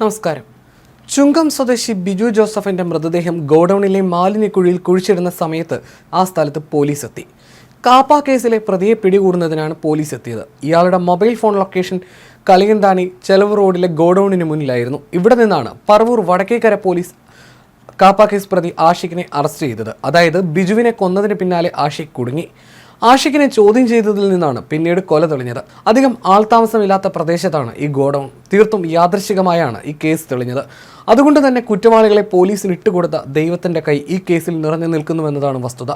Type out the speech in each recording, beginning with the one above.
നമസ്കാരം. ചുങ്കം സ്വദേശി ബിജു ജോസഫിന്റെ മൃതദേഹം ഗോഡൌണിലെ മാലിന്യക്കുഴിയിൽ കുഴിച്ചിടുന്ന സമയത്ത് ആ സ്ഥലത്ത് പോലീസ് എത്തി കാപ്പ കേസിലെ പ്രതിയെ പിടികൂടുന്നതിനാണ് പോലീസ് എത്തിയത് ഇയാളുടെ മൊബൈൽ ഫോൺ ലൊക്കേഷൻ കളിയന്താണി ചെലവ് റോഡിലെ ഗോഡൌണിന് മുന്നിലായിരുന്നു. ഇവിടെ നിന്നാണ് Paravur Vadakkekara police KAAPA case പ്രതി ആഷിഖിനെ അറസ്റ്റ് ചെയ്തത്. അതായത് ബിജുവിനെ കൊന്നതിന് പിന്നാലെ ആഷിഖ് കുടുങ്ങി. ആഷിഖിനെ ചോദ്യം ചെയ്തതിൽ നിന്നാണ് പിന്നീട് കൊല തെളിഞ്ഞത്. അധികം ആൾതാമസമില്ലാത്ത പ്രദേശത്താണ് ഈ ഗോഡൌൺ. തീർത്തും യാദൃശികമായാണ് ഈ കേസ് തെളിഞ്ഞത്. അതുകൊണ്ട് തന്നെ കുറ്റവാളികളെ പോലീസിന് ഇട്ടുകൊടുത്ത ദൈവത്തിന്റെ കൈ ഈ കേസിൽ നിറഞ്ഞു നിൽക്കുന്നുവെന്നതാണ് വസ്തുത.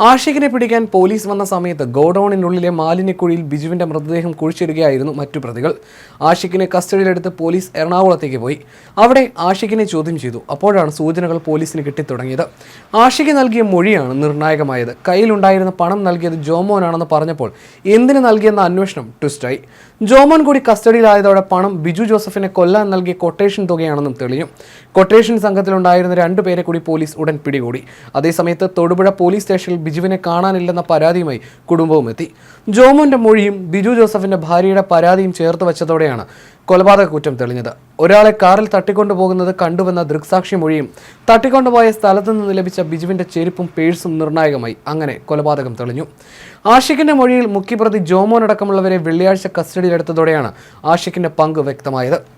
ആഷിഖിനെ പിടിക്കാൻ പോലീസ് വന്ന സമയത്ത് ഗോഡൌണിനുള്ളിലെ മാലിന്യക്കുഴിയിൽ ബിജുവിന്റെ മൃതദേഹം കുഴിച്ചിടുകയായിരുന്നു മറ്റു പ്രതികൾ. ആഷിഖിനെ കസ്റ്റഡിയിലെടുത്ത് പോലീസ് എറണാകുളത്തേക്ക് പോയി. അവിടെ ആഷിഖിനെ ചോദ്യം ചെയ്തു. അപ്പോഴാണ് സൂചനകൾ പോലീസിന് കിട്ടിത്തുടങ്ങിയത്. ആഷിഖ് നൽകിയ മൊഴിയാണ് നിർണായകമായത്. കയ്യിലുണ്ടായിരുന്ന പണം നൽകിയത് ജോമോനാണെന്ന് പറഞ്ഞപ്പോൾ എന്തിനു നൽകിയെന്ന അന്വേഷണം ട്വിസ്റ്റായി. ജോമോൻ കൂടി കസ്റ്റഡിയിലായതോടെ പണം ബിജു ജോസഫിനെ കൊല്ലാൻ നൽകിയ കൊട്ടേഷൻ തുകയാണെന്നും തെളിഞ്ഞു കൊട്ടേഷൻ സംഘത്തിലുണ്ടായിരുന്ന രണ്ടു പേരെ കൂടി പോലീസ് ഉടൻ പിടികൂടി. അതേസമയത്ത് തൊടുപുഴ പോലീസ് സ്റ്റേഷനിൽ ബിജുവിനെ കാണാനില്ലെന്ന പരാതിയുമായി കുടുംബവും എത്തി. ജോമോന്റെ മൊഴിയും ബിജു ജോസഫിന്റെ ഭാര്യയുടെ പരാതിയും ചേർത്ത് വെച്ചതോടെയാണ് കൊലപാതക കുറ്റം തെളിഞ്ഞത്. ഒരാളെ കാറിൽ തട്ടിക്കൊണ്ടുപോകുന്നത് കണ്ടുവന്ന ദൃക്സാക്ഷി മൊഴിയും തട്ടിക്കൊണ്ടുപോയ സ്ഥലത്തു നിന്ന് ലഭിച്ച ബിജുവിന്റെ ചെരുപ്പും പേഴ്സും നിർണായകമായി. അങ്ങനെ കൊലപാതകം തെളിഞ്ഞു. ആഷിഖിന്റെ മൊഴിയിൽ മുഖ്യപ്രതി ജോമോൻ അടക്കമുള്ളവരെ വെള്ളിയാഴ്ച കസ്റ്റഡിയിലെടുത്തതോടെയാണ് ആഷിഖിന്റെ പങ്ക് വ്യക്തമായത്.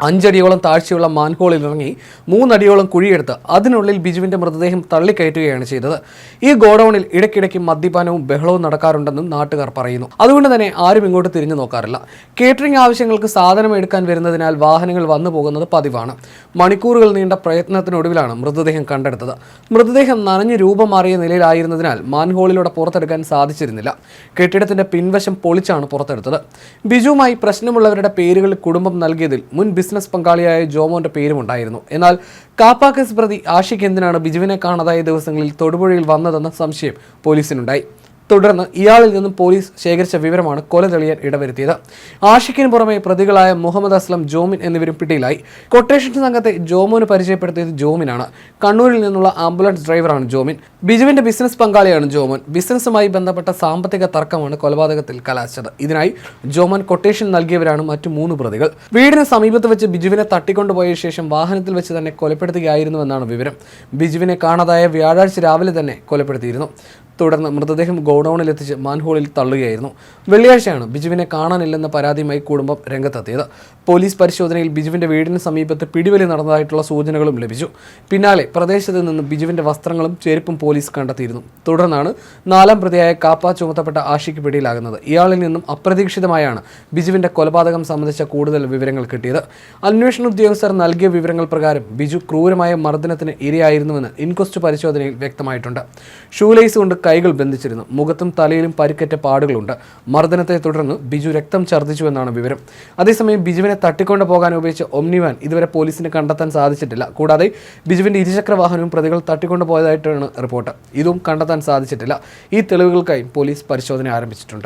അഞ്ചടിയോളം താഴ്ചയുള്ള മാൻഹോളിൽ ഇറങ്ങി മൂന്നടിയോളം കുഴിയെടുത്ത് അതിനുള്ളിൽ ബിജുവിന്റെ മൃതദേഹം തള്ളിക്കയറ്റുകയാണ് ചെയ്തത്. ഈ ഗോഡൌണിൽ ഇടയ്ക്കിടയ്ക്ക് മദ്യപാനവും ബഹളവും നടക്കാറുണ്ടെന്നും നാട്ടുകാർ പറയുന്നു. അതുകൊണ്ട് തന്നെ ആരും ഇങ്ങോട്ട് തിരിഞ്ഞു നോക്കാറില്ല. കേറ്ററിംഗ് ആവശ്യങ്ങൾക്ക് സാധനം എടുക്കാൻ വരുന്നതിനാൽ വാഹനങ്ങൾ വന്നു പോകുന്നത് പതിവാണ്. മണിക്കൂറുകൾ നീണ്ട പ്രയത്നത്തിനൊടുവിലാണ് മൃതദേഹം കണ്ടെടുത്തത്. മൃതദേഹം നനഞ്ഞു രൂപം മാറിയ നിലയിലായിരുന്നതിനാൽ മാൻഹോളിലൂടെ പുറത്തെടുക്കാൻ സാധിച്ചിരുന്നില്ല. കെട്ടിടത്തിന്റെ പിൻവശം പൊളിച്ചാണ് പുറത്തെടുത്തത്. ബിജുവുമായി പ്രശ്നമുള്ളവരുടെ പേരുകൾ കുടുംബം നൽകിയതിൽ മുൻ ബിസിനസ് പങ്കാളിയായ ജോമോന്റെ പേരുമുണ്ടായിരുന്നു എന്നാൽ കാപ്പാക്കസ് പ്രതി ആഷിഖ് എന്തിനാണ് ബിജുവിനെ കാണാതായ ദിവസങ്ങളിൽ തൊടുപുഴയിൽ വന്നതെന്ന സംശയം പോലീസിനുണ്ടായി. തുടർന്ന് ഇയാളിൽ നിന്നും പോലീസ് ശേഖരിച്ച വിവരമാണ് കൊല തെളിയാൻ ഇടവരുത്തിയത്. ആഷിഖിന് പുറമെ പ്രതികളായ മുഹമ്മദ് അസ്ലം ജോമിൻ എന്നിവരും പിടിയിലായി. കൊട്ടേഷൻ സംഘത്തെ ജോമോന് പരിചയപ്പെടുത്തിയത് ജോമിനാണ്. കണ്ണൂരിൽ നിന്നുള്ള ആംബുലൻസ് ഡ്രൈവറാണ് ജോമിൻ. ബിജുവിന്റെ ബിസിനസ് പങ്കാളിയാണ് ജോമോൻ. ബിസിനസ്സുമായി ബന്ധപ്പെട്ട സാമ്പത്തിക തർക്കമാണ് കൊലപാതകത്തിൽ കലാശിച്ചത്. ഇതിനായി ജോമോൻ കൊട്ടേഷൻ നൽകിയവരാണ് മറ്റു മൂന്ന് പ്രതികൾ. വീടിന് സമീപത്ത് വെച്ച് ബിജുവിനെ തട്ടിക്കൊണ്ടുപോയ ശേഷം വാഹനത്തിൽ വെച്ച് തന്നെ കൊലപ്പെടുത്തുകയായിരുന്നുവെന്നാണ് വിവരം. ബിജുവിനെ കാണാതായ വ്യാഴാഴ്ച രാവിലെ തന്നെ കൊലപ്പെടുത്തിയിരുന്നു. തുടർന്ന് മൃതദേഹം ഗോഡൌണിൽ എത്തിച്ച് മാൻഹോളിൽ തള്ളുകയായിരുന്നു. വെള്ളിയാഴ്ചയാണ് ബിജുവിനെ കാണാനില്ലെന്ന പരാതിയുമായി കുടുംബം രംഗത്തെത്തിയത്. പോലീസ് പരിശോധനയിൽ ബിജുവിന്റെ വീടിന് സമീപത്ത് പിടിവലി നടന്നതായിട്ടുള്ള സൂചനകളും ലഭിച്ചു. പിന്നാലെ പ്രദേശത്ത് നിന്ന് ബിജുവിന്റെ വസ്ത്രങ്ങളും ചെരുപ്പും പോലീസ് കണ്ടെത്തിയിരുന്നു. തുടർന്നാണ് നാലാം പ്രതിയായ കാപ്പ ചുമത്തപ്പെട്ട ആഷിക്ക് പിടിയിലാകുന്നത്. ഇയാളിൽ നിന്നും അപ്രതീക്ഷിതമായാണ് ബിജുവിന്റെ കൊലപാതകം സംബന്ധിച്ച കൂടുതൽ വിവരങ്ങൾ കിട്ടിയത്. അന്വേഷണ ഉദ്യോഗസ്ഥർ നൽകിയ വിവരങ്ങൾ പ്രകാരം ബിജു ക്രൂരമായ മർദ്ദനത്തിന് ഇരയായിരുന്നുവെന്ന് ഇൻക്വസ്റ്റ് പരിശോധനയിൽ വ്യക്തമായിട്ടുണ്ട്. ഷൂലേസ് കൊണ്ട് കൈകൾ ബന്ധിച്ചിരുന്നു. മുഖത്തും തലയിലും പരിക്കേറ്റ പാടുകളുണ്ട്. മർദ്ദനത്തെ തുടർന്ന് ബിജു രക്തം ഛർദ്ദിച്ചുവെന്നാണ് വിവരം. അതേസമയം ബിജുവിനെ തട്ടിക്കൊണ്ടു പോകാൻ ഉപയോഗിച്ച ഒമ്നിവാൻ ഇതുവരെ പോലീസിന് കണ്ടെത്താൻ സാധിച്ചിട്ടില്ല. കൂടാതെ ബിജുവിന്റെ ഇരുചക്ര വാഹനവും പ്രതികൾ തട്ടിക്കൊണ്ടു പോയതായിട്ടാണ് റിപ്പോർട്ട്. ഇതും കണ്ടെത്താൻ സാധിച്ചിട്ടില്ല. ഈ തെളിവുകൾക്കായി പോലീസ് പരിശോധന ആരംഭിച്ചിട്ടുണ്ട്.